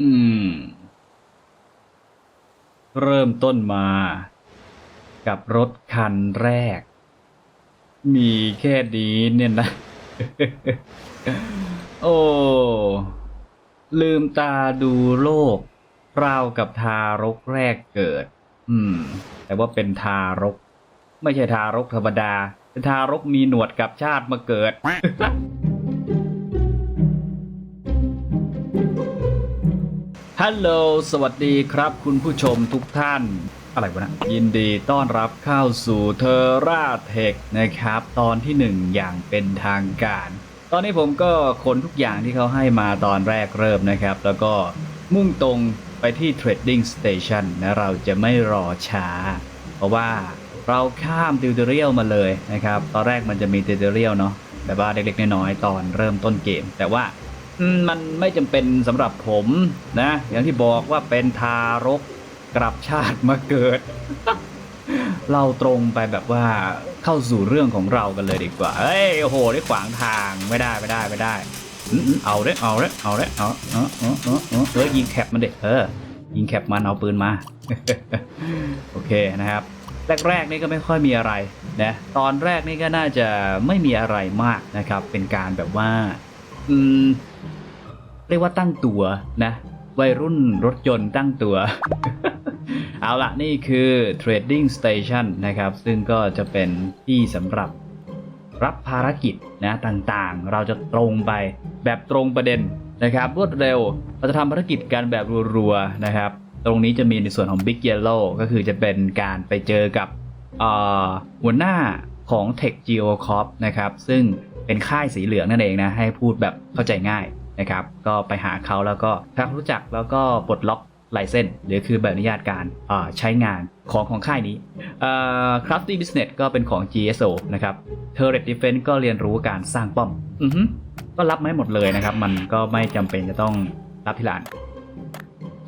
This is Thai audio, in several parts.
อืม เริ่มต้นมา กับรถคันแรก มีแค่นี้เนี่ยนะ โอ้ ลืมตาดูโลกราวกับทารกแรกเกิด อืม แต่ว่าเป็นทารก ไม่ใช่ทารกธรรมดา เป็นทารกมีหนวดกับชาติมาเกิด ฮัลโหล สวัสดีครับ คุณผู้ชมทุกท่าน อะไรวะนะ ยินดีต้อนรับเข้าสู่เทอร่าเทคนะครับ ตอนที่ 1 อย่างเป็นทางการ ตอนนี้ผมก็คนทุกอย่างที่เขาให้มาตอนแรกเริ่มนะครับ แล้วก็มุ่งตรงไปที่ Trading Station นะเราจะไม่รอช้า เพราะว่าเราข้ามติวเตอเรียลมาเลยนะครับ ตอนแรกมันจะมีติวเตอเรียลเนาะแบบว่าเล็กๆน้อยๆตอนเริ่มต้นเกม แต่ว่า อืมมันไม่จำเป็นสำหรับผมนะ อย่างที่บอกว่าเป็นทารกกลับชาติมาเกิด เราตรงไปแบบว่าเข้าสู่เรื่องของเรากันเลยดีกว่าเอ้ยโอ้โหได้ขวางทางไม่ได้ไม่ได้ไม่ได้อืมเอาเลยเอาเลยเอาเลยเอาเอาเอาเอาเอาเออยิงแคปมันเด็กเออยิงแคปมันเอาปืนมา โอเคนะครับ แรกๆนี่ก็ไม่ค่อยมีอะไรนะตอนแรกนี่ก็น่าจะไม่มีอะไรมากนะครับ เป็นการแบบว่า เรียกว่าตั้งตัวนะ วัยรุ่นรถยนต์ตั้งตัว เอาละนี่คือ Trading Station นะครับ ซึ่งก็จะเป็นที่สำหรับรับภารกิจนะต่างๆ เราจะตรงไปแบบตรงประเด็นนะครับ รวดเร็วเราจะทำภารกิจกันแบบรัวๆนะครับ ตรงนี้จะมีในส่วนของ Big Yellow ก็คือจะเป็นการไปเจอกับหัวหน้าของ Tech Geo Corp นะครับ ซึ่ง เป็นค่ายสีเหลืองนั่นเองนะให้พูดแบบเข้าใจง่ายนะครับ ก็ไปหาเขาแล้วก็ทำรู้จักแล้วก็ปลดล็อกไลเซนหรือคือใบอนุญาตการใช้งานของของค่ายนี้ Crafty Business ก็เป็นของ GSO นะครับ Turret Defense ก็เรียนรู้การสร้างป้อมอก็รับไมาให้หมดเลยนะครับ มันก็ไม่จำเป็นจะต้องรับที่ร้าน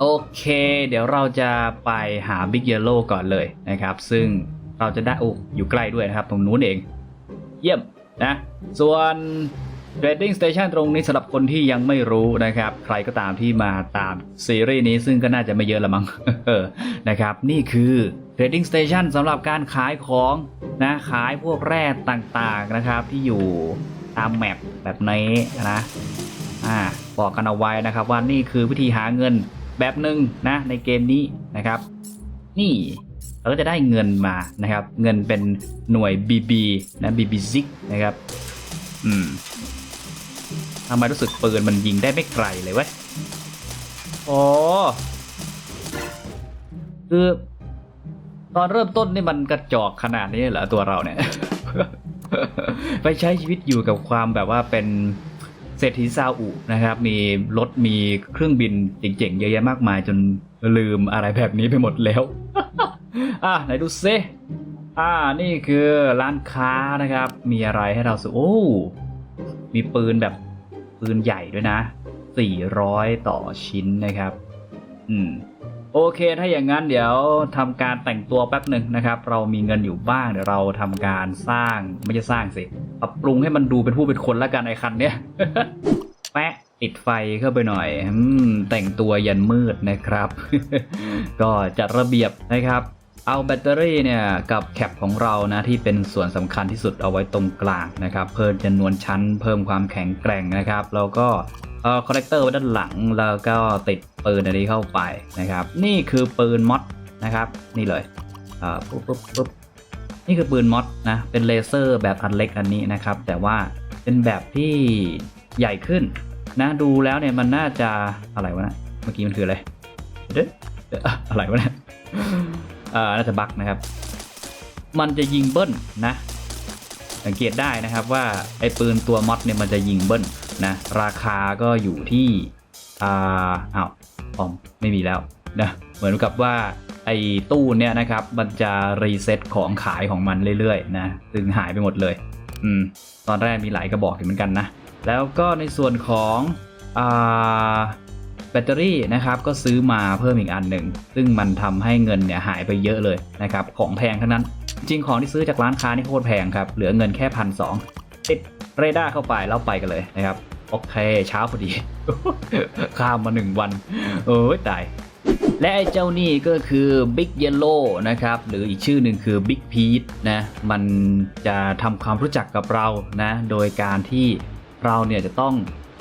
โอเค เดี๋ยวเราจะไปหา Big Yellow ก่อนเลยนะครับ ซึ่งเราจะได้โอ้อยู่ใกล้ด้วยนะครับ ตรงนู้นเอง เยี่ยม นะส่วน Trading Station ตรงนี้สำหรับคนที่ยังไม่รู้นะครับ ใครก็ตามที่มาตามซีรีส์นี้ซึ่งก็น่าจะไม่เยอะละมั้งนะครับ นี่คือ Trading Station สำหรับการขายของนะขายพวกแร่ต่างๆนะครับ ที่อยู่ตามแมปแบบนี้นะอ่าบอกกันเอาไว้นะครับว่านี่คือวิธีหาเงินแบบหนึ่งนะในเกมนี้นะครับ นี่ เราก็จะได้เงินมานะครับ เงินเป็นหน่วย BB นะ BB z i g นะครับ อืมทำไมรู้สึกปืนมันยิงได้ไม่ไกลเลยเว้ยโอ้คือตอนเริ่มต้นนี่มันกระจอกขนาดนี้เหรอตัวเราเนี่ย ไปใช้ชีวิตอยู่กับความแบบว่าเป็นเศรษฐีซาอุนะครับ มีรถมีเครื่องบินเจ๋งๆเยอะแยะมากมายจนลืมอะไรแบบนี้ไปหมดแล้ว อะไหนดูซิอ่านี่คือร้านค้านะครับ มีอะไรให้เราสูโอ้มีปืนแบบปืนใหญ่ด้วยนะ 400 ต่อชิ้นนะครับ อืม โอเค ถ้าอย่างนั้นเดี๋ยวทำการแต่งตัวแป๊บหนึ่งนะครับ เรามีเงินอยู่บ้าง เดี๋ยวเราทำการสร้าง ไม่ใช่สร้างสิ ปรับปรุงให้มันดูเป็นผู้เป็นคนแล้วกันไอ้คันเนี้ย แปะติดไฟเข้าไปหน่อยอืมแต่งตัวยันมืดนะครับ ก็จัดระเบียบนะครับ เอาแบตเตอรี่เนี่ยกับแคปของเรานะที่เป็นส่วนสำคัญที่สุดเอาไว้ตรงกลางนะครับเพิ่มจำนวนชั้นเพิ่มความแข็งแกร่งนะครับแล้วก็เอ่อคอนเนคเตอร์ไว้ด้านหลังแล้วก็ติดปืนอันนี้เข้าไปนะครับนี่คือปืนมอดนะครับนี่เลยเอ่าปุ๊บปุ๊บปุ๊บนี่คือปืนมอดนะเป็นเลเซอร์แบบอันเล็กอันนี้นะครับแต่ว่าเป็นแบบที่ใหญ่ขึ้นนะดูแล้วเนี่ยมันน่าจะอะไรวะนะเมื่อกี้มันคืออะไรเด้ออะไรวะเนี่ย น่าจะบักนะครับ มันจะยิงเบิ้ลนะ สังเกตได้นะครับว่าไอ้ปืนตัวมอดเนี่ยมันจะยิงเบิ้ลนะ ราคาก็อยู่ที่อ่าอ้าวพอมไม่มีแล้วนะเหมือนกับว่าไอ้ตู้เนี่ยนะครับ มันจะรีเซ็ตของขายของมันเรื่อยๆนะซึ่งหายไปหมดเลย อืม ตอนแรกมีหลายกระบอกอยู่เหมือนกันนะ แล้วก็ในส่วนของอ่า ตเตอรี่นะครับก็ซื้อมาเพิ่มอีกอันหนึ่ง ซึ่งมันทำให้เงินเนี่ยหายไปเยอะเลยนะครับของแพงทั้งนั้น จริงของที่ซื้อจากร้านค้านี่โคตรแพงครับ เหลือเงินแค่พันสองติดเรดาร์เข้าไปแล้วไปกันเลยนะครับโอเคเช้าพอดี ข้ามมาหนึ่งวันโอ้ยตายและไอ้เจ้านี่ก็คือ Big Yellow นะครับ หรืออีกชื่อหนึ่งคือ Big Pete นะ มันจะทำความรู้จักกับเรานะ โดยการที่เราเนี่ยจะต้อง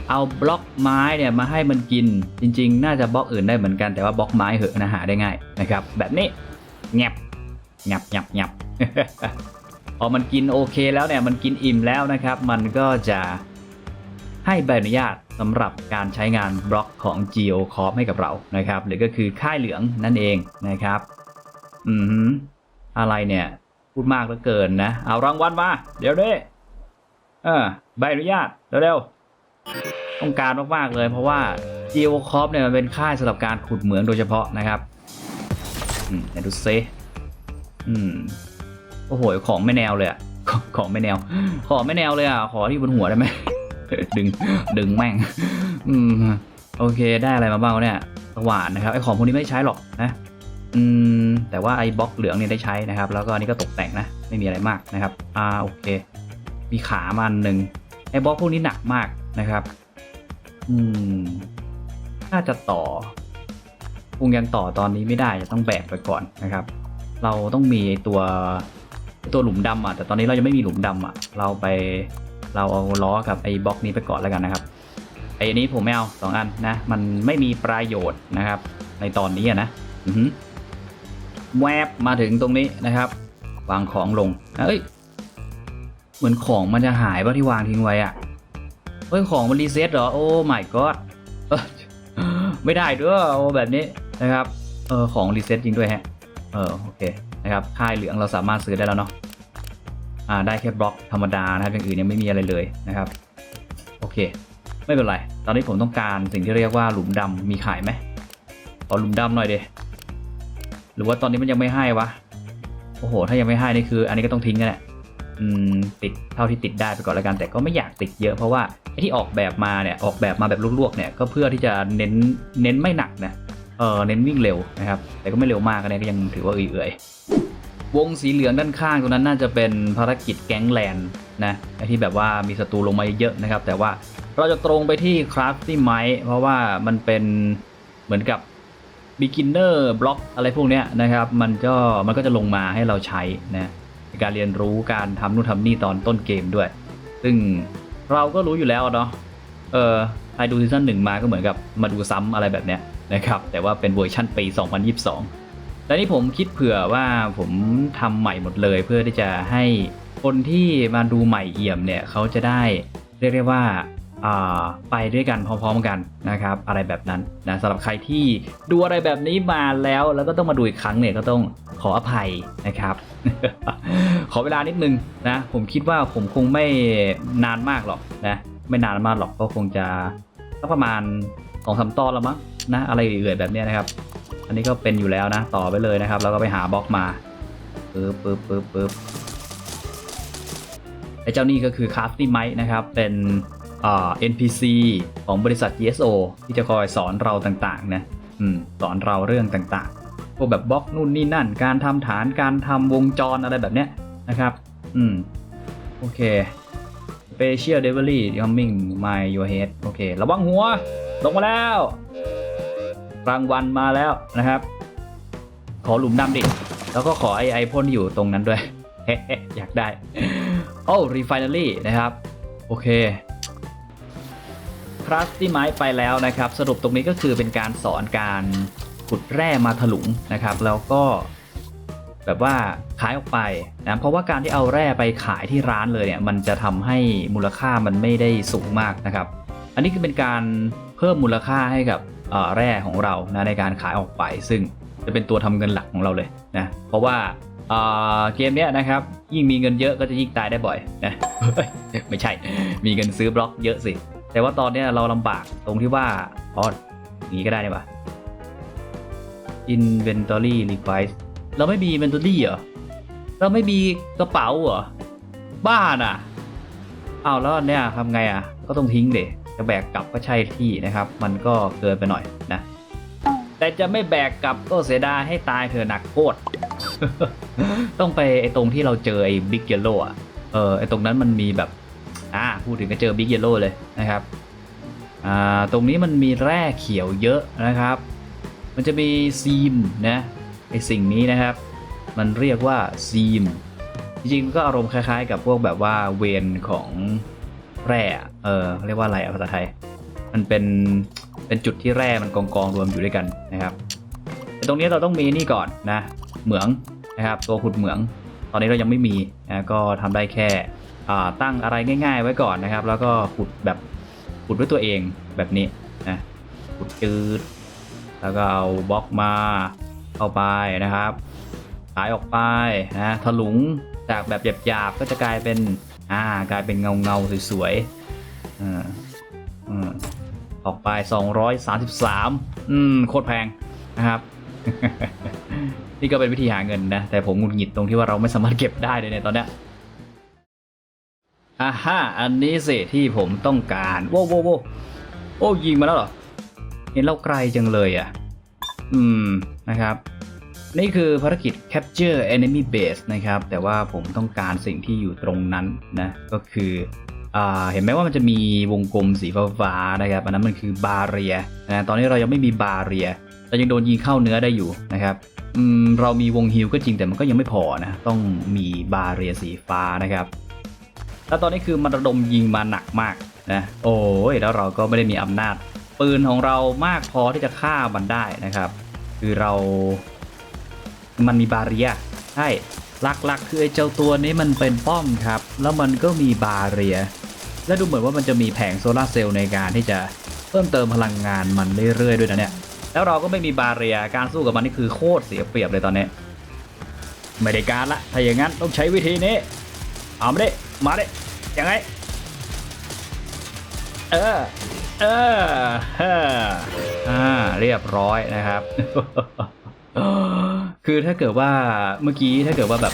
เอาบล็อกไม้เนี่ยมาให้มันกิน จริง ๆ น่าจะบล็อกอื่นได้เหมือนกันแต่ว่าบล็อกไม้เหอะนะหาได้ง่ายนะครับ แบบนี้แงบแงบแงบแงบพอมันกินโอเคแล้วเนี่ยมันกินอิ่มแล้วนะครับ มันก็จะให้ใบอนุญาตสำหรับการใช้งานบล็อกของ Geo Corp ให้กับเรานะครับ หรือก็คือค่ายเหลืองนั่นเองนะครับ อืมอะไรเนี่ย พูดมากเหลือเกินนะ เอารางวัลมา เดี๋ยวด้เออใบอนุญาตเร็วๆ ต้องการมากๆเลยเพราะว่า Geo Corp เนี่ยมันเป็นค่ายสำหรับการขุดเหมืองโดยเฉพาะนะครับอืมไหนดูเซอืมโอ้โหของไม่แนวเลยอะของของไม่แนว ขอไม่แนวเลยอะขอที่บนหัวได้ไหมดึงดึงแม่ง อืมโอเคได้อะไรมาบ้างเนี่ยสว่านนะครับไอของพวกนี้ไม่ใช้หรอกนะอืมแต่ว่าไอบล็อกเหลืองเนี่ยได้ใช้นะครับ แล้วก็อันนี้ก็ตกแต่งนะ ไม่มีอะไรมากนะครับ อ่าโอเค มีขามันหนึ่งไอบล็อกพวกนี้หนักมาก นะครับ อืมน่าจะต่อคงยังต่อตอนนี้ไม่ได้จะต้องแบกไปก่อนนะครับ เราต้องมีตัวตัวหลุมดำอะแต่ตอนนี้เรายังไม่มีหลุมดำอะ เราไปเราเอาล้อกับไอ้บล็อกนี้ไปก่อนแล้วกันนะครับไอ้นี้ผมไม่เอาสองอันนะ มันไม่มีประโยชน์นะครับ ในตอนนี้นะอือหือแวบมาถึงตรงนี้นะครับ วางของลงเอ้ย เหมือนของมันจะหายป่ะที่วางทิ้งไว้อะ เฮ้ยของมันรีเซ็ตเหรอ โอ้ my god เอ้ยไม่ได้ด้วยโอ้แบบนี้นะครับเออของรีเซ็ตจริงด้วยฮะเออโอเคนะครับค่ายเหลืองเราสามารถซื้อได้แล้วเนาะอ่าได้แค่บล็อกธรรมดานะครับอย่างอื่นยังไม่มีอะไรเลยนะครับ โอเค ไม่เป็นไร ตอนนี้ผมต้องการสิ่งที่เรียกว่าหลุมดำมีขายไหมขอหลุมดำหน่อยเดหรือว่าตอนนี้มันยังไม่ให้วะโอ้โห ถ้ายังไม่ให้นี่คือ อันนี้ก็ต้องทิ้งกันแหละ ติดเท่าที่ติดได้ไปก่อนแล้วกัน แต่ก็ไม่อยากติดเยอะเพราะว่าไอ้ที่ออกแบบมาเนี่ยออกแบบมาแบบลวกๆเนี่ยก็เพื่อที่จะเน้นเน้นไม่หนักนะเออเน้นวิ่งเร็วนะครับแต่ก็ไม่เร็วมากนะก็ยังถือว่าเอื่อยวงสีเหลืองด้านข้างตรงนั้นน่าจะเป็นภารกิจแก๊งแลนนะไอที่แบบว่ามีศัตรูลงมาเยอะนะครับ แต่ว่าเราจะตรงไปที่คราฟตี้ไม้เพราะว่ามันเป็นเหมือนกับ beginner block อะไรพวกเนี้ยนะครับ มันก็มันก็จะลงมาให้เราใช้นะ การเรียนรู้การทำนู่นทำนี่ตอนต้นเกมด้วย ซึ่งเราก็รู้อยู่แล้วเนาะเออใครดูซีซั่นหนึ่งมาก็เหมือนกับมาดูซ้ำอะไรแบบเนี้ยนะครับ แต่ว่าเป็นเวอร์ชั่นปี 2022 และนี่ผมคิดเผื่อว่าผมทำใหม่หมดเลยเพื่อที่จะให้คนที่มาดูใหม่เอี่ยมเนี่ยเขาจะได้เรียกได้ว่าอ่า ไปด้วยกันพร้อมๆกันนะครับ อะไรแบบนั้นนะสำหรับใครที่ดูอะไรแบบนี้มาแล้ว แล้วก็ต้องมาดูอีกครั้งเนี่ยก็ต้องขออภัยนะครับ ขอเวลานิดนึงนะ ผมคิดว่าผมคงไม่นานมากหรอกนะไม่นานมากหรอกก็คงจะสักประมาณสองสามตอนละมั้งนะอะไรเอื่อยๆแบบนี้นะครับ อันนี้ก็เป็นอยู่แล้วนะ ต่อไปเลยนะครับ แล้วก็ไปหาบล็อกมาปึ๊บปึ๊บปึ๊บปึ๊บไอ้เจ้านี่ก็คือคาร์ตี้ไมค์นะครับเป็น NPC ของบริษัท ESO ที่จะคอยสอนเราต่างๆนะอสอนเราเรื่องต่างๆพวกแบบบล็อกนู่นนี่นั่น การทำฐานการทำวงจรอะไรแบบเนี้ยนะครับ อืม โอเค Special Delivery coming my your head โอเค ระวังหัว ลงมาแล้วรางวัลมาแล้วนะครับ ขอหลุมดำดิ แล้วก็ขอไอไอพ่นที่อยู่ตรงนั้นด้วย อยากได้ โอ้ refinery นะครับ โอเค คราสที่ไม้ไปแล้วนะครับ สรุปตรงนี้ก็คือเป็นการสอนการขุดแร่มาถลุงนะครับ แล้วก็แบบว่าขายออกไปนะเพราะว่าการที่เอาแร่ไปขายที่ร้านเลยเนี่ยมันจะทำให้มูลค่ามันไม่ได้สูงมากนะครับ อันนี้คือเป็นการเพิ่มมูลค่าให้กับแร่ของเรานะในการขายออกไป ซึ่งจะเป็นตัวทำเงินหลักของเราเลยนะเพราะว่าเอ่อเกมเนี้ยนะครับยิ่งมีเงินเยอะก็จะยิ่งตายได้บ่อยนะไม่ใช่มีเงินซื้อบล็อกเยอะสิ แต่ว่าตอนเนี้ยเราลำบากตรงที่ว่าอ๋ออย่างนี้ก็ได้นี่ปะ inventory request เราไม่มี inventory เหรอ เราไม่มีกระเป๋าเหรอ บ้าน่ะอ้าวแล้วเนี่ยทำไงอะ ก็ต้องทิ้งเดจะแบกกลับก็ใช่ที่นะครับ มันก็เกินไปหน่อยนะ แต่จะไม่แบกกลับก็เสียดายให้ตายเธอะหนักโคตร ต้องไปไอ้ตรงที่เราเจอไอ้บิ๊กเยลโล่อะเออไอ้ตรงนั้นมันมีแบบ พูดถึงก็เจอบิ๊กเยลโล่เลยนะครับตรงนี้มันมีแร่เขียวเยอะนะครับ มันจะมีซีมนะไอสิ่งนี้นะครับ มันเรียกว่าซีม จริงๆก็อารมณ์คล้ายๆ กับพวกแบบว่าเวนของแร่เออเรียกว่าอะไรภาษาไทย มันเป็นเป็นจุดที่แร่มันกองกองๆรวมอยู่ด้วยกันนะครับแต่ตรงนี้เราต้องมีนี่ก่อนนะเหมืองนะครับตัวขุดเหมือง ตอนนี้เรายังไม่มีนะก็ทำได้แค่ ตั้งอะไรง่าย ๆ ไว้ก่อนนะครับ แล้วก็ขุดแบบขุดด้วยตัวเองแบบนี้นะขุดจืด แล้วก็เอาบล็อกมาเข้าไปนะครับขายออกไปนะถลุงจากแบบหยาบๆก็จะกลายเป็นอ่ากลายเป็นเงาเงาๆสวยๆอ่าอืมออกไป 233 อืม โคตรแพงนะครับ นี่ก็เป็นวิธีหาเงินนะ แต่ผมหงุดหงิดตรงที่ว่าเราไม่สามารถเก็บได้เลยในตอนเนี้ย อ่าฮะอันนี้สิที่ผมต้องการโว้วโว้วโว้วโอ้ยิงมาแล้วเหรอ เห็นเราไกลจังเลยอะ อืมนะครับ นี่คือภารกิจ capture enemy base นะครับ แต่ว่าผมต้องการสิ่งที่อยู่ตรงนั้นนะ ก็คืออ่าเห็นไหมว่ามันจะมีวงกลมสีฟ้าๆนะครับ อันนั้นมันคือบาเรียนะตอนนี้เรายังไม่มีบาเรียเรายังโดนยิงเข้าเนื้อได้อยู่นะครับอืมเรามีวงฮิลก็จริงแต่มันก็ยังไม่พอนะ ต้องมีบาเรียสีฟ้านะครับ แล้วตอนนี้คือมันระดมยิงมาหนักมากนะโอ้ยแล้วเราก็ไม่ได้มีอำนาจ ปืนของเรามากพอที่จะฆ่ามันได้นะครับ คือเรา มันมีบาเรียใช่หลักๆ คือไอ้เจ้าตัวนี้มันเป็นป้อมครับ แล้วมันก็มีบาเรีย และดูเหมือนว่ามันจะมีแผงโซลาร์เซลล์ในการที่จะเพิ่มเติมพลังงานมันเรื่อยๆด้วยนะเนี่ยแล้วเราก็ไม่มีบาเรียการสู้กับมันนี่คือโคตรเสียเปรียบเลยตอนนี้ไม่ได้การละถ้าอย่างนั้นต้องใช้วิธีนี้เอาไมาดิ มาดิยังไง เออ เออเฮ้ออ่า เรียบร้อยนะครับ คือถ้าเกิดว่าเมื่อกี้ถ้าเกิดว่าแบบ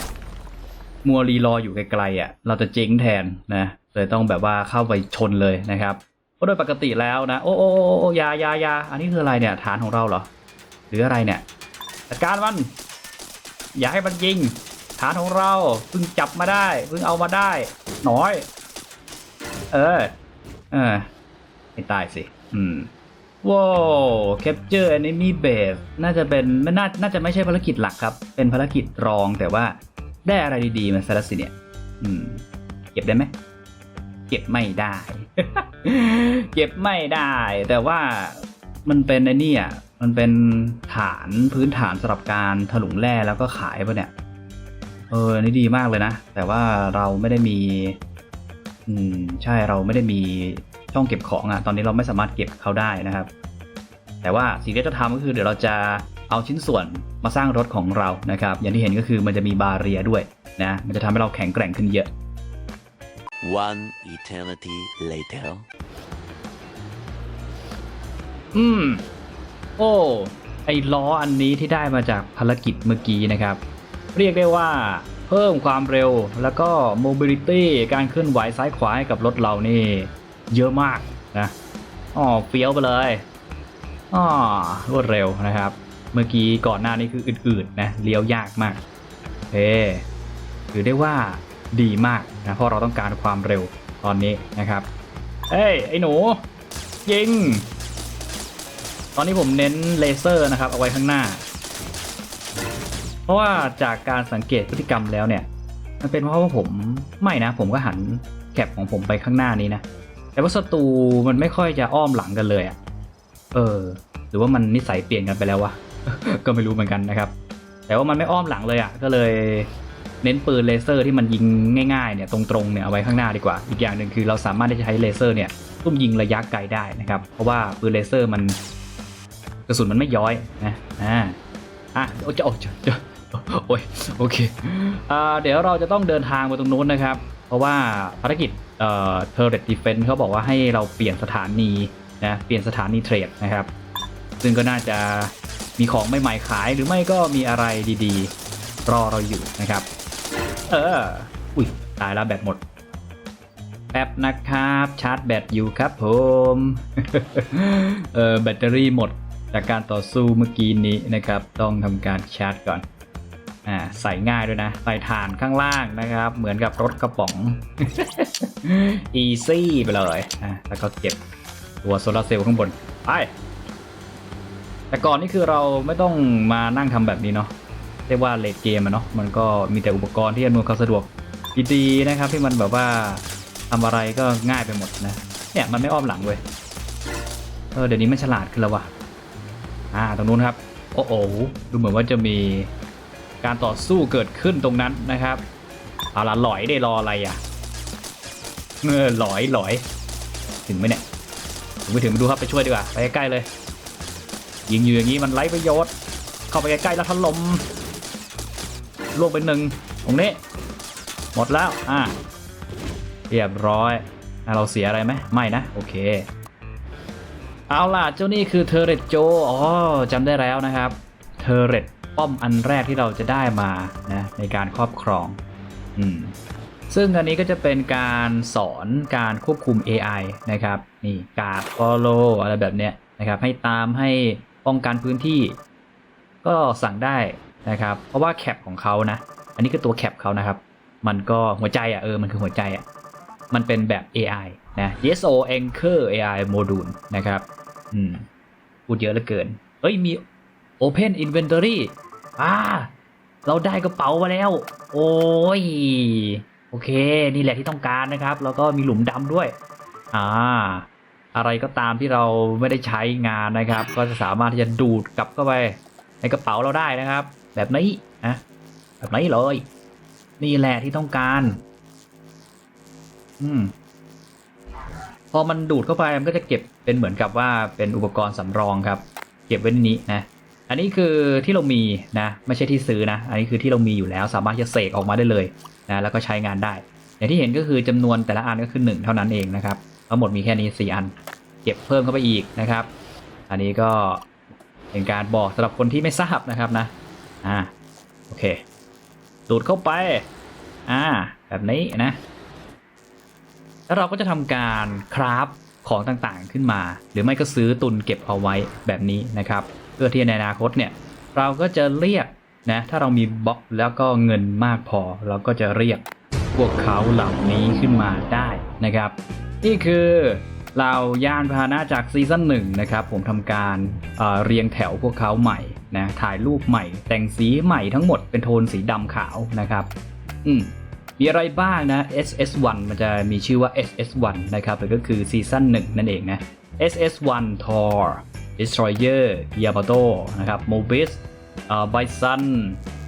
มัวรีรออยู่ไกลๆอะ เราจะเจ๊งแทนนะเลยต้องแบบว่าเข้าไปชนเลยนะครับเพราะโดยปกติแล้วนะ โอ้โอ้โอ้ยายายาอันนี้คืออะไรเนี่ยฐานของเราเหรอ หรืออะไรเนี่ยจัดการมัน อย่าให้มันยิง ฐานของเราเพิ่งจับมาได้เพิ่งเอามาได้น่อย เออ เออไม่ตายสิ อืมว้าว capture enemy base น่าจะเป็นไม่น่าน่าจะไม่ใช่ภารกิจหลักครับ เป็นภารกิจรองแต่ว่าได้อะไรดีๆมาซะแล้วสิเนี่ย อืม เก็บได้ไหม เก็บไม่ได้ เก็บไม่ได้ แต่ว่ามันเป็นไอ้นี่อะมันเป็นฐานพื้นฐานสำหรับการถลุงแร่แล้วก็ขายปะเนี่ย เออนี่ดีมากเลยนะ แต่ว่าเราไม่ได้มี อืม ใช่เราไม่ได้มีช่องเก็บของอะ่ะตอนนี้เราไม่สามารถเก็บเขาได้นะครับ แต่ว่าสิ่งที่จะทำก็คือเดี๋ยวเราจะเอาชิ้นส่วนมาสร้างรถของเรานะครับ อย่างที่เห็นก็คือมันจะมีบาเรียด้วยนะ มันจะทำให้เราแข็งแกร่งขึ้นเยอะ One eternity later. อืม โอ้ ไอ้ล้ออันนี้ที่ได้มาจากภารกิจเมื่อกี้นะครับ เรียกได้ว่าเพิ่มความเร็วแล้วก็ mobility การเคลื่อนไหวซ้ายขวาให้กับรถเรานี่ เยอะมากนะอ๋อเฟี้ยวไปเลยอ๋อรวดเร็วนะครับ เมื่อกี้ก่อนหน้านี้คืออืดๆนะเลี้ยวยากมากเฮ้ถือได้ว่าดีมากนะเพราะเราต้องการความเร็วตอนนี้นะครับเฮ้ยไอ้หนู ยิง ตอนนี้ผมเน้นเลเซอร์นะครับ เอาไว้ข้างหน้า เพราะว่าจากการสังเกตพฤติกรรมแล้วเนี่ย มันเป็นเพราะว่าผมไม่นะ ผมก็หันแคปของผมไปข้างหน้านี้นะ แต่ว่าศัตรูมันไม่ค่อยจะอ้อมหลังกันเลยอะ่ะ เออ หรือว่ามันนิสัยเปลี่ยนกันไปแล้ววะ ก็ไม่รู้เหมือนกันนะครับ แต่ว่ามันไม่อ้อมหลังเลยอะ่ะ ก็เลยเน้นปืนเลเซอร์ที่มันยิงง่ายๆเนี่ยตรงๆเนี่ยเอาไว้ข้างหน้าดีกว่า อีกอย่างหนึ่งคือเราสามารถที่จะใช้เลเซอร์เนี่ยตุ้มยิงระยะไกลได้นะครับ เพราะว่าปืนเลเซอร์มันกระสุนมันไม่ย้อยนะ อ่า อะโอ้ยโอ้ยโอ้ย โอ้ยโอเคอเดี๋ยวเราจะต้องเดินทางไปตรงนู้นนะครับ เพราะว่าภารกิจเอ่อ turret defense เขาบอกว่าให้เราเปลี่ยนสถานีนะเปลี่ยนสถานีเทรดนะครับ ซึ่งก็น่าจะมีของใหม่ๆขายหรือไม่ก็มีอะไรดีๆ รอเราอยู่นะครับ เอออุ้ยตายแล้วแบตหมดแป๊บนะครับชาร์จแบตอยู่ครับผมเออแบตเตอรี่หมดจากการต่อสู้เมื่อกี้นี้นะครับ ต้องทำการชาร์จก่อน อ่าใส่ง่ายด้วยนะ ใส่ฐานข้างล่างนะครับ เหมือนกับรถกระป๋อง easy ไปเลยอะแล้วก็เก็บตัวโซลาร์เซลล์ข้างบนไปแต่ก่อนนี่คือเราไม่ต้องมานั่งทำแบบนี้เนาะเรียกว่าเลดเกมอะเนาะมันก็มีแต่อุปกรณ์ที่อำนวยความสะดวกดีๆนะครับ ที่มันแบบว่าทำอะไรก็ง่ายไปหมดนะ เนี่ยมันไม่อ้อมหลังเว้ยเออเดี๋ยวนี้มันฉลาดขึ้นแล้วว่ะอ่าตรงนู้นครับ โอ้โหดูเหมือนว่าจะมี การต่อสู้เกิดขึ้นตรงนั้นนะครับเอาละหลอยได้รออะไรอะเออหลอยหลอยถึงไหมเนี่ยถึงไม่ถึงมาดูครับไปช่วยดีกว่าไปใกล้ๆเลย ยิงอยู่อย่างนี้มันไร้ประโยชน์ เข้าไปใกล้ๆแล้วถล่มลวงไปหนึ่งตรงนี้ หมดแล้วอ่าเรียบร้อยเราเสียอะไรไหมไม่นะ โอเค เอาล่ะเจ้านี่คือเทเรตโจอ๋อจำได้แล้วนะครับ เทเรต ป้อมอันแรกที่เราจะได้มานะในการครอบครองอืมซึ่งอันนี้ก็จะเป็นการสอนการควบคุม AI นะครับนี่การ์ด follow อะไรแบบเนี้ยนะครับ ให้ตามให้ป้องกันพื้นที่ ก็สั่งได้นะครับ เพราะว่าแคปของเขานะ อันนี้คือตัวแคปเขานะครับ มันก็หัวใจอะเออมันคือหัวใจอะมันเป็นแบบ AI นะ YesO Anchor AI Module นะครับ อืมพูดเยอะเหลือเกิน เอ้ยมี Open Inventory อ่าเราได้กระเป๋ามาแล้ว โอ้ย โอเค นี่แหละที่ต้องการนะครับ แล้วก็มีหลุมดำด้วย อ่า อะไรก็ตามที่เราไม่ได้ใช้งานนะครับ ก็จะสามารถที่จะดูดกลับเข้าไปในกระเป๋าเราได้นะครับ แบบนี้นะแบบนี้เลย นี่แหละที่ต้องการ อืม พอมันดูดเข้าไปมันก็จะเก็บเป็นเหมือนกับว่าเป็นอุปกรณ์สำรองครับ เก็บไว้ในนี้นะ อันนี้คือที่เรามีนะไม่ใช่ที่ซื้อนะ อันนี้คือที่เรามีอยู่แล้วสามารถจะเสกออกมาได้เลยนะแล้วก็ใช้งานได้ อย่างที่เห็นก็คือจำนวนแต่ละอันก็คือ 1 เท่านั้นเองนะครับทั้งหมดมีแค่นี้ 4 อัน เก็บเพิ่มเข้าไปอีกนะครับ อันนี้ก็เป็นการบอกสำหรับคนที่ไม่ทราบนะครับนะอ่าโอเคดูดเข้าไปอ่าแบบนี้นะแล้วเราก็จะทำการคราฟของต่างๆขึ้นมา หรือไม่ก็ซื้อตุนเก็บเอาไว้แบบนี้นะครับ พื่อที่ในอนาคตเนี่ยเราก็จะเรียกนะถ้าเรามีบล็อกแล้วก็เงินมากพอ เราก็จะเรียกพวกเขาเหล่านี้ขึ้นมาได้นะครับ นี่คือเหล่ายานพาหนะจากซีซั่นหนึ่งนะครับผมทำการเอ่อเรียงแถวพวกเขาใหม่นะถ่ายรูปใหม่ แต่งสีใหม่ทั้งหมดเป็นโทนสีดำขาวนะครับ อืมมีอะไรบ้างนะ SS1 มันจะมีชื่อว่า SS1 นะครับก็คือซีซั่น1นั่นเองนะ SS1 Thor Destroyer Yamato นะครับ Mobis Bison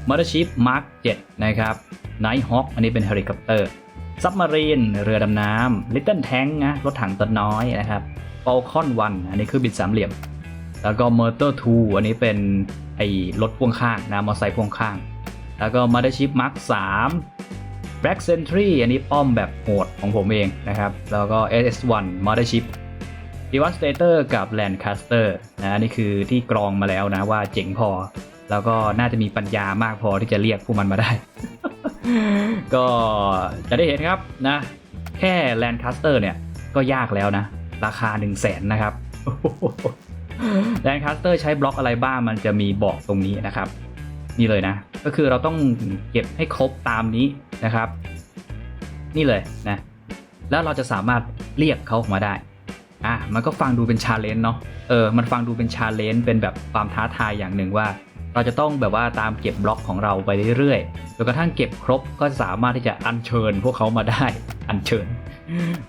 Mothership Mark 7นะครับ Nighthawk อันนี้เป็นเฮลิคอปเตอร์ Submarine เรือดำน้ำ Little Tank นะรถถังตัวน้อยนะครับ Falcon 1อันนี้คือบินสามเหลี่ยม แล้วก็ Motor 2อันนี้เป็นไอ้รถพ่วงข้างนะมอเตอร์ไซค์พ่วงข้าง แล้วก็ Mothership Mark 3 Black Sentry อันนี้ป้อมแบบโหดของผมเองนะครับ แล้วก็ SS1 Mothership Devastator กับ Lancaster นะนนี่คือที่กรองมาแล้วนะว่าเจ๋งพอ แล้วก็น่าจะมีปัญญามากพอที่จะเรียกพวกมันมาได้ ก็จะได้เห็นครับนะ แค่ Lancaster เนี่ยก็ยากแล้วนะ ราคา 1 0 0 0 0แสนนะครับ Lancaster ใช้บล็อกอะไรบ้างมันจะมีบอกตรงนี้นะครับ นี่เลยนะ ก็คือเราต้องเก็บให้ครบตามนี้นะครับ นี่เลยนะ แล้วเราจะสามารถเรียกเขาออกมาได้ อะมันก็ฟังดูเป็นชาเลนจ์เนาะเออมันฟังดูเป็นชาเลนจ์เป็นแบบความท้าทายอย่างหนึ่งว่า เราจะต้องแบบว่าตามเก็บบล็อกของเราไปเรื่อยๆจนกระทั่งเก็บครบก็สามารถที่จะอัญเชิญพวกเขามาได้อัญเชิญ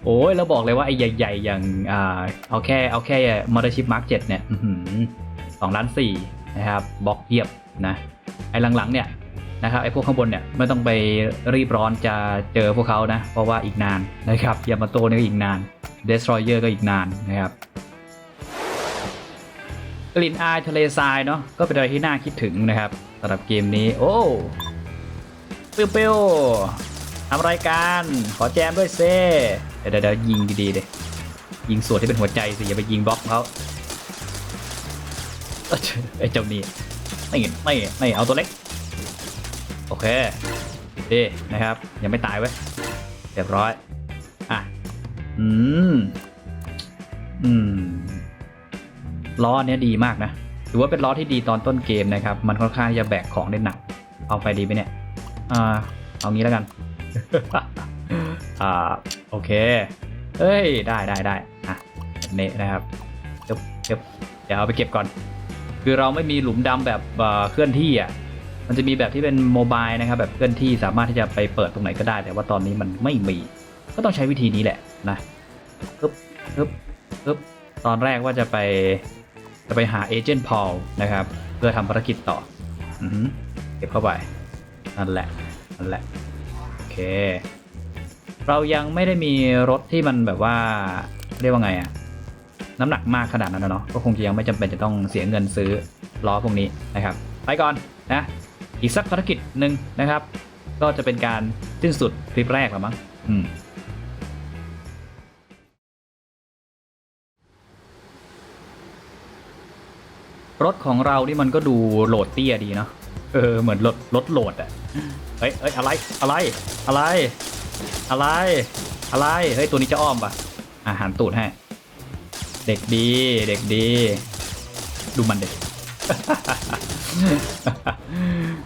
โอ้ยแล้วบอกเลยว่าไอ้ใหญ่ ๆ อย่างอ่าเอาแค่เอาแค่มอเตอร์ชิพมาร์กเจ็ดเนี่ยสองล้านสี่นะครับบล็อกเยียบนะไอ้หลังๆเนี่ย นะครับไอ้พวกข้างบนเนี่ยไม่ต้องไปรีบร้อนจะเจอพวกเขานะ เพราะว่าอีกนานนะครับยามาโตเนี่ก็อีกนาน Destroyer ก็อีกนานนะครับกลิ่นอายทะเลทรายเนาะก็เป็นอะไรที่น่าคิดถึงนะครับสำหรับเกมนี้ โอ้เปรี้ยวเปรี้ยวทำรายการขอแจมด้วยเซ่เดี๋ยวเดี๋ยวเดี๋ยวยิงดีๆเลยยิงส่วนที่เป็นหัวใจสิอย่าไปยิงบล็อกเขาไอ้เจ้านี่ไม่ไม่ไม่เอาตัวเล็ก อเคดีนะครับ ยังไม่ตายเว้ยเรียบร้อย อะ อืม อืม ล้ออันเนี้ยดีมากนะ ถือว่าเป็นล้อที่ดีตอนต้นเกมนะครับ มันค่อนข้างจะแบกของได้หนัก เอาไปดีไหมเนี่ย อ่า เอางี้แล้วกัน อ่า โอเค เอ้ย ได้ได้ได้อะแบบเนะนะครับเดี๋ยวเดี๋ยวเดี๋ยวเอาไปเก็บก่อน คือเราไม่มีหลุมดำแบบเอ่อเคลื่อนที่อะ มันจะมีแบบที่เป็นโมบายนะครับแบบเคลื่อนที่สามารถที่จะไปเปิดตรงไหนก็ได้ แต่ว่าตอนนี้มันไม่มี ก็ต้องใช้วิธีนี้แหละนะปึ๊บปึ๊บปึ๊บตอนแรกว่าจะไปจะไปหาเอเจนต์พอลนะครับ เพื่อทำภารกิจต่ออืเก็บเข้าไปนั่นแหละนั่นแหละโอเค เรายังไม่ได้มีรถที่มันแบบว่าเรียกว่าไงอะน้ำหนักมากขนาดนั้นนะเนาะก็คงจะยังไม่จำเป็นจะต้องเสียเงินซื้อล้อพวกนี้นะครับ ไปก่อนนะ อีกสักภารกิจหนึ่งนะครับ ก็จะเป็นการสิ้นสุดคลิปแรกแล้วมั้งอืมรถของเรานี่มันก็ดูโหลดเตี้ยดีเนาะ เออ เหมือนรถรถโหลดอะเฮ้ยเฮ้ย อะไร อะไร อะไร อะไร อะไร เฮ้ย ตัวนี้จะอ้อมปะอาหารตูดให้ เด็กดี เด็กดี ดูมันเด็ก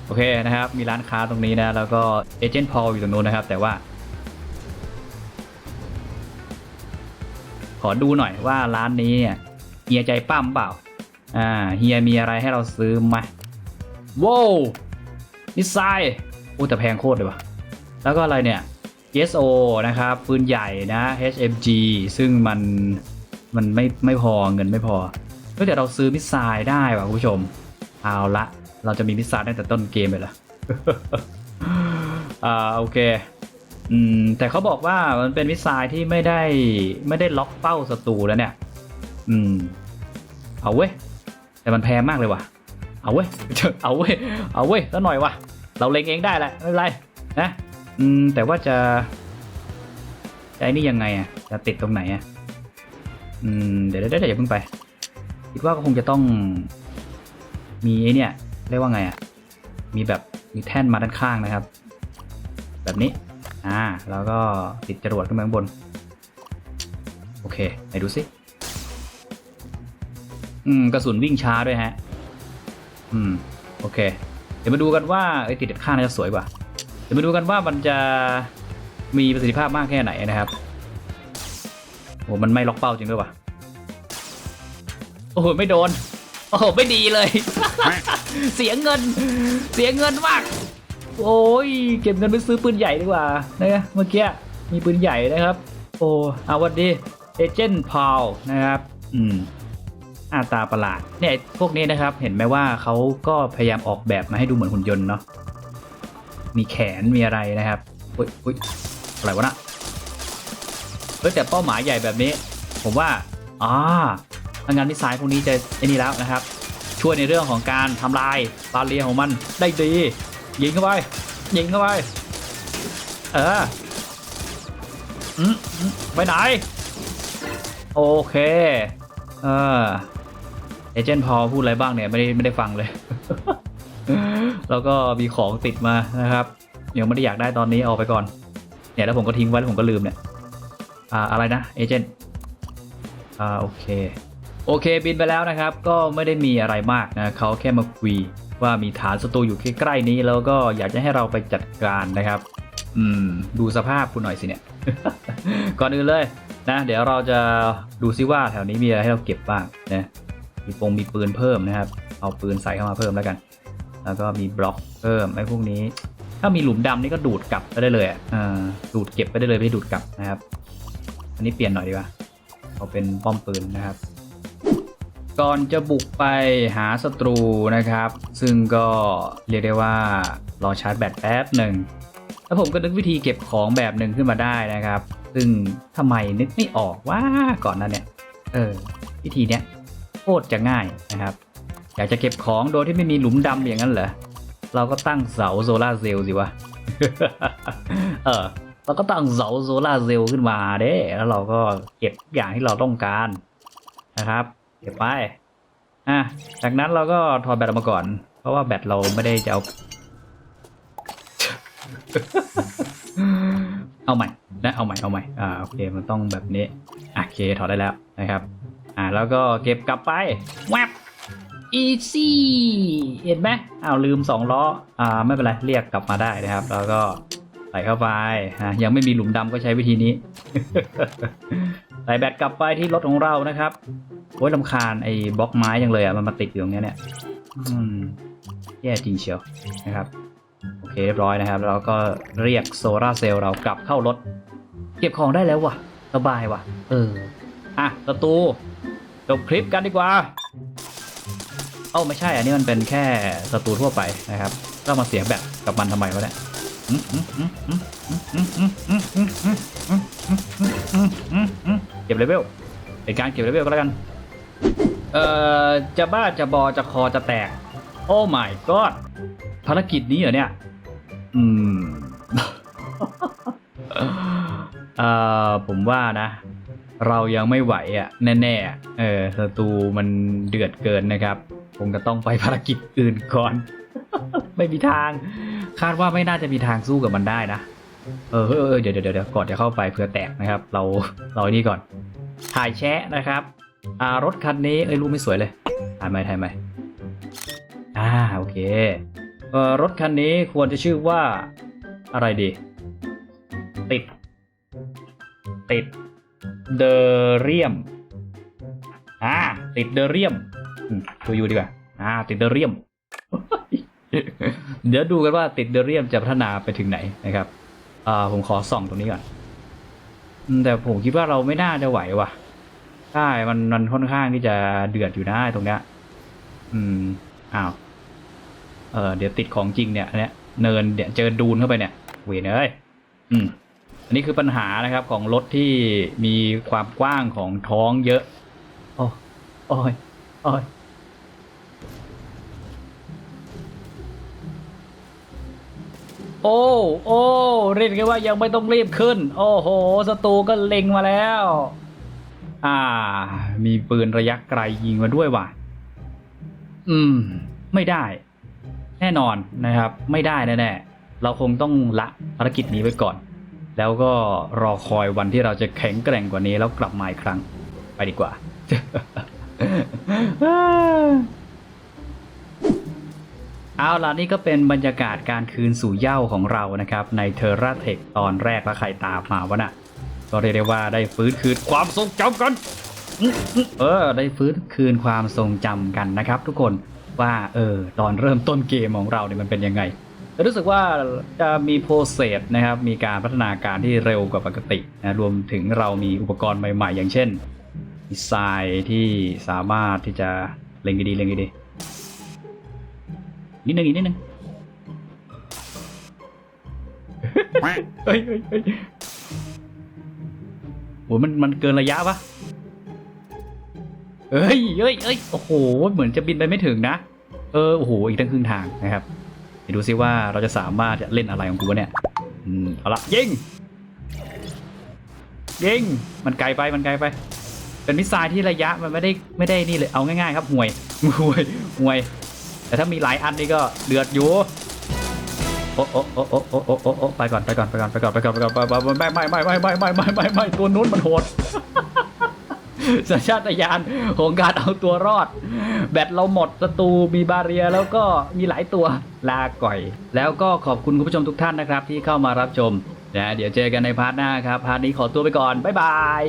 โอเคนะครับ มีร้านค้าตรงนี้นะ แล้วก็เอเจนต์พอลอยู่ตรงนู้นนะครับ แต่ว่า ขอดูหน่อยว่าร้านนี้เนี่ยเฮียใจปั้มเปล่า อ่าเฮียมีอะไรให้เราซื้อไหมว้าวมิสไซล์โอ้แต่แพงโคตรเลยว่ะ แล้วก็อะไรเนี่ย SO นะครับ ปืนใหญ่นะ HMG ซึ่งมันมันไม่ไม่พอเงินไม่พอเฮ้ยแต่เราซื้อมิสไซล์ได้ว่ะคุณผู้ชม เอาละ เราจะมีมิสไซล์ตั้งแต่ต้นเกมเลยเหรออ่าโอเค อืม แต่เขาบอกว่ามันเป็นมิสไซล์ที่ไม่ได้ไม่ได้ล็อกเป้าศัตรูแล้วเนี่ย อืม เอาเว้ย แต่มันแพงมากเลยว่ะ เอาเว้ย เอาเว้ย เอาเว้ยแล้วหน่อยว่ะ เราเล็งเองได้แหละไม่เป็นไร นะ อืม แต่ว่าจะจะไอ้นี่ยังไงอะ จะติดตรงไหนอะ อืม เดี๋ยวเดี๋ยวเดี๋ยวอย่าเพิ่งไป คิดว่าก็คงจะต้อง มีไอเนี่ยเรียกว่าไงอะ มีแบบมีแท่นมาด้านข้างนะครับ แบบนี้ อ่า แล้วก็ติดจรวดขึ้นมาข้างบน โอเค ไหนดูสิ อืม กระสุนวิ่งช้าด้วยฮะ อืม โอเค เดี๋ยวมาดูกันว่าไอ้ติดข้างน่าจะสวยกว่า เดี๋ยวมาดูกันว่ามันจะมีประสิทธิภาพมากแค่ไหนนะครับโอ้มันไม่ล็อกเป้าจริงด้วยวะโอ้โห ไม่โดน โอ้โหไม่ดีเลย เสียเงิน เสียเงินมาก โอ้ยเก็บเงินไปซื้อปืนใหญ่ดีกว่านะเมื่อกี้มีปืนใหญ่นะครับ โอ้เอาวันดีเอเจนต์พาวนะครับ อืมหน้าตาประหลาดเนี่ยพวกนี้นะครับ เห็นไหมว่าเขาก็พยายามออกแบบมาให้ดูเหมือนหุ่นยนต์เนาะมีแขนมีอะไรนะครับอุ้ยอุ้ยอะไรวะนะเฮ้ยแต่เป้าหมายใหญ่แบบนี้ ผมว่าอ่า งานมิสไซล์พวกนี้จะไอ้นี่แล้วนะครับ ช่วยในเรื่องของการทำลายบาเรียของมันได้ดี ยิงเข้าไป ยิงเข้าไป เอออืมอืมไปไหน โอเค เออเอเจนต์พอพูดอะไรบ้างเนี่ยไม่ได้ไม่ได้ฟังเลย แล้วก็มีของติดมานะครับยังไม่ได้อยากได้ตอนนี้เอาไปก่อน เนี่ยแล้วผมก็ทิ้งไว้แล้วผมก็ลืมเนี่ย อ่าอะไรนะเอเจนต์อ่าโอเค โอเคบินไปแล้วนะครับ ก็ไม่ได้มีอะไรมากนะเขาแค่มาคุยว่ามีฐานศัตรูอยู่ใกล้ๆนี้แล้วก็อยากจะให้เราไปจัดการนะครับ อืม ดูสภาพคุณหน่อยสิเนี่ย ก่อนอื่นเลยนะ เดี๋ยวเราจะดูซิว่าแถวนี้มีอะไรให้เราเก็บบ้างนะมีปงมีปืนเพิ่มนะครับ เอาปืนใส่เข้ามาเพิ่มแล้วกัน แล้วก็มีบล็อกเพิ่มไอ้พวกนี้ ถ้ามีหลุมดำนี่ก็ดูดกลับไปได้เลยอ่าดูดเก็บไปได้เลยไม่ดูดกลับนะครับ อันนี้เปลี่ยนหน่อยดีกว่าเอาเป็นป้อมปืนนะครับ ก่อนจะบุกไปหาศัตรูนะครับ ซึ่งก็เรียกได้ว่า รอชาร์จแบตแป๊บหนึ่งแล้วผมก็นึกวิธีเก็บของแบบหนึ่งขึ้นมาได้นะครับ ซึ่งทำไมนึกไม่ออกว่าก่อนนั้นเนี่ย เออ วิธีเนี้ยโคตรจะง่ายนะครับ อยากจะเก็บของโดยที่ไม่มีหลุมดำอย่างนั้นเหรอ เราก็ตั้งเสาโซลาร์เซลล์สิวะ เออเราก็ตั้งเสาโซลาร์เซลล์ขึ้นมาเด้ แล้วเราก็เก็บทุกอย่างที่เราต้องการนะครับ เก็บไป อะ จากนั้นเราก็ถอดแบตออกมาก่อน เพราะว่าแบตเราไม่ได้จะเอา เอาใหม่ นะเอาใหม่ เอาใหม่ อ่า โอเค มันต้องแบบนี้ อะโอเค ถอดได้แล้วนะครับ อ่า แล้วก็เก็บกลับไป แวบ easy เห็นไหมอ้าวลืมสองล้อ อ่า ไม่เป็นไร เรียกกลับมาได้นะครับ แล้วก็ใส่เข้าไปอะยังไม่มีหลุมดำก็ใช้วิธีนี้ ส่แบตกลับไปที่รถของเรานะครับโอ้ยลำคาญไอ้บล็อกไม้ยังเลยอะมันมาติดอยู่ตรงเนี้ยเนี่ยแย่จริงเชียวนะครับ โอเคเรียบร้อยนะครับ เราก็เรียกโซลาร์เซลล์เรากลับเข้ารถ เก็บของได้แล้วว่ะ สบายว่ะ เออ อะประตูจบคลิปกันดีกว่า เอ้าไม่ใช่อันนี้มันเป็นแค่สตูทั่วไปนะครับ ก็มาเสียแบบกับมันทำไมวะเนี่ย เก็บเลเวลเป็นการเก็บเลเวลก็แล้วกัน เอ่อ จะบ้าจะบอจะคอจะแตก โอ้ my god ภารกิจนี้เหรอเนี่ย อืม เอ่อ ผมว่านะ เรายังไม่ไหวอะ แน่ๆ เออศัตรูมันเดือดเกินนะครับ คงจะต้องไปภารกิจอื่นก่อน ไม่มีทาง คาดว่าไม่น่าจะมีทางสู้กับมันได้นะ เออเออเดี๋ยวเดี๋ยวเดี๋ยวก่อนจะเข้าไปเผื่อแตกนะครับ เราเราอ้นี่ก่อน ถ่ายแชะนะครับ อ่ารถคันนี้เอ้ยรูปไม่สวยเลยถ่ายไหมถ่ายไหมอ่าโอเคเอ่อรถคันนี้ควรจะชื่อว่าอะไรดี ติด ติดเดเรียมอ่าติดเดเรียม ตัวยูดีกว่า อ่า ติดเดเรียม เดี๋ยวดูกันว่าติดเดเรียมจะพัฒนาไปถึงไหนนะครับอ่าผมขอส่องตรงนี้ก่อนแต่ผมคิดว่าเราไม่น่าจะไหวว่ะใช่มันมันค่อนข้างที่จะเดือดอยู่นะตรงเนี้ยอืมอ้าวเออเดี๋ยวติดของจริงเนี่ยเนี้ยเนินเดี๋ยวเจอดูนเข้าไปเนี่ยเวยเอ้ยอืมอันนี้คือปัญหานะครับของรถที่มีความกว้างของท้องเยอะ โอ้โอ้ยโอ้ย โอ้ โอ้เรียกกันว่ายังไม่ต้องรีบขึ้น โอ้โหศัตรูก็เล็งมาแล้ว อ่า มีปืนระยะไกลยิงมาด้วยว่ะ อืม ไม่ได้ แน่นอนนะครับ ไม่ได้แน่ๆเราคงต้องละภารกิจนี้ไว้ก่อน แล้วก็รอคอยวันที่เราจะแข็งแกร่งกว่านี้แล้วกลับมาอีกครั้ง ไปดีกว่า เอาล่ะนี่ก็เป็นบรรยากาศการคืนสู่เย้าของเรานะครับ ในเทอร่าเทคตอนแรกแล้วใครตามมาวะน่ะก็เรียกได้ว่าได้ฟื้นคืนความทรงจำกัน เออ ได้ฟื้นคืนความทรงจำกันนะครับ ทุกคนว่าเออตอนเริ่มต้นเกมของเราเนี่ยมันเป็นยังไงรู้สึกว่าจะมีโปรเซสนะครับ มีการพัฒนาการที่เร็วกว่าปกตินะรวมถึงเรามีอุปกรณ์ใหม่ ๆ อย่างเช่นมิสไซล์ที่สามารถที่จะเล็งดีๆเล็งดี นิดนึงอีกนิดนึงเฮ้ยเฮ้ยเฮ้ยโหมันมันเกินระยะปะเอ้ยเอ้ยเอ้ยโอ้โห เหมือนจะบินไปไม่ถึงนะ เออ โอ้โห อีกตั้งครึ่งทางนะครับเดี๋ยวดูซิว่าเราจะสามารถจะเล่นอะไรของกูวะเนี่ย อืม เอาละยิง ยิง มันไกลไป มันไกลไป เป็นมิสไซล์ที่ระยะมันไม่ได้ไม่ได้นี่เลย เอาง่ายๆ ครับห่วยห่วยห่วย แต่ถ้ามีหลายอันนี่ก็เดือดอยู่โอ้โอ้โอ้โอ้โอ้โอ้โอ้โอ้ไปก่อนไปก่อนไปก่อนไปก่อนไปก่อนไปก่อนไปก่อนไม่ไม่ไม่ไม่ไม่ไม่ไม่ไม่ไม่ตัวนู้นมันโหดสัญชาตญาณของการเอาตัวรอด แบตเราหมดศัตรูมีบาเรียแล้วก็มีหลายตัวลาก่อย แล้วก็ขอบคุณคุณผู้ชมทุกท่านนะครับ ที่เข้ามารับชมนะเดี๋ยวเจอกันในพาร์ทหน้าครับพาร์ทนี้ขอตัวไปก่อนบ๊ายบาย